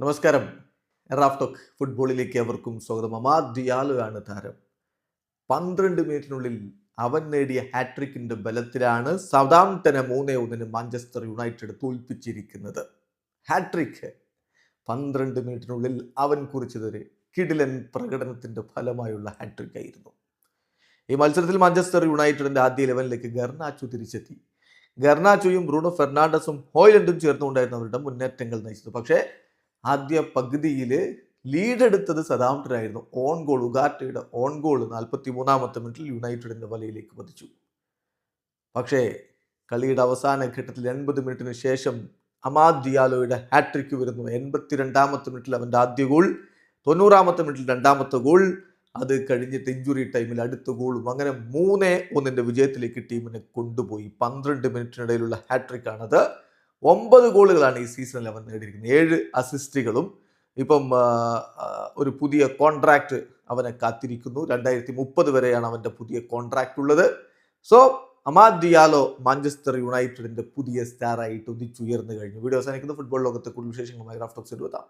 നമസ്കാരം. റാഫ്ടോക്ക് ഫുട്ബോളിലേക്ക് അവർക്കും സ്വാഗതം. അമാദ് ഡിയാലോ ആണ് താരം. പന്ത്രണ്ട് മിനിറ്റിനുള്ളിൽ അവൻ നേടിയ ഹാട്രിക്കിന്റെ ബലത്തിലാണ് സൗതാംപ്ടനെ മൂന്നേ ഒന്നിന് മാഞ്ചസ്റ്റർ യുണൈറ്റഡ് തോൽപ്പിച്ചിരിക്കുന്നത്. ഹാട്രിക് പന്ത്രണ്ട് മിനിറ്റിനുള്ളിൽ അവൻ കുറിച്ചതൊരു കിടിലൻ പ്രകടനത്തിന്റെ ഫലമായുള്ള ഹാട്രിക് ആയിരുന്നു. ഈ മത്സരത്തിൽ മാഞ്ചസ്റ്റർ യുണൈറ്റഡിന്റെ ആദ്യ ലെവലിലേക്ക് ഗർണാച്ചു തിരിച്ചെത്തി. ഗർണാച്ചുയും ബ്രൂണോ ഫെർണാണ്ടസും ഹോയ്ലൻഡും ചേർന്നുകൊണ്ടായിരുന്നു അവരുടെ മുന്നേറ്റങ്ങൾ നയിച്ചത്. പക്ഷേ ആദ്യ പകുതിയിൽ ലീഡെടുത്തത് സദാംപ്ടനായിരുന്നു ഓൺ ഗോൾ ഉഗാറ്റയുടെ ഓൺ ഗോൾ നാൽപ്പത്തി മൂന്നാമത്തെ മിനിറ്റിൽ യുണൈറ്റഡിന്റെ വലയിലേക്ക് പതിച്ചു. പക്ഷേ കളിയുടെ അവസാന ഘട്ടത്തിൽ എൺപത് മിനിറ്റിന് ശേഷം അമാദ് ദിയാലോയുടെ ഹാട്രിക്ക് വരുന്നു. എൺപത്തിരണ്ടാമത്തെ മിനിറ്റിൽ അവന്റെ ആദ്യ ഗോൾ തൊണ്ണൂറാമത്തെ മിനിറ്റിൽ രണ്ടാമത്തെ ഗോൾ അത് കഴിഞ്ഞിട്ട് ഇഞ്ചുറി ടൈമിൽ അടുത്ത ഗോളും അങ്ങനെ മൂന്നേ ഒന്നിന്റെ വിജയത്തിലേക്ക് ടീമിനെ കൊണ്ടുപോയി. പന്ത്രണ്ട് മിനിറ്റിനിടയിലുള്ള ഹാട്രിക്കാണത് ഒമ്പത് ഗോളുകളാണ് ഈ സീസണിൽ അവൻ നേടിയിരിക്കുന്നത്. ഏഴ് അസിസ്റ്റുകളും ഇപ്പം ഒരു പുതിയ കോൺട്രാക്റ്റ് അവനെ കാത്തിരിക്കുന്നു. രണ്ടായിരത്തി മുപ്പത് വരെയാണ് അവന്റെ പുതിയ കോൺട്രാക്റ്റ് ഉള്ളത്. സോ അമാദ് ഡിയാലോ മാഞ്ചസ്റ്റർ യുണൈറ്റഡിന്റെ പുതിയ സ്റ്റാറായിട്ട് ഉദിച്ചുയർന്നു കഴിഞ്ഞു. വീഡിയോ അവസാനിക്കുന്ന. ഫുട്ബോൾ ലോകത്തെ കൂടുതൽ വിശേഷങ്ങളുമായി ക്രാഫ്റ്റ് ഓഫ് എഴുതാം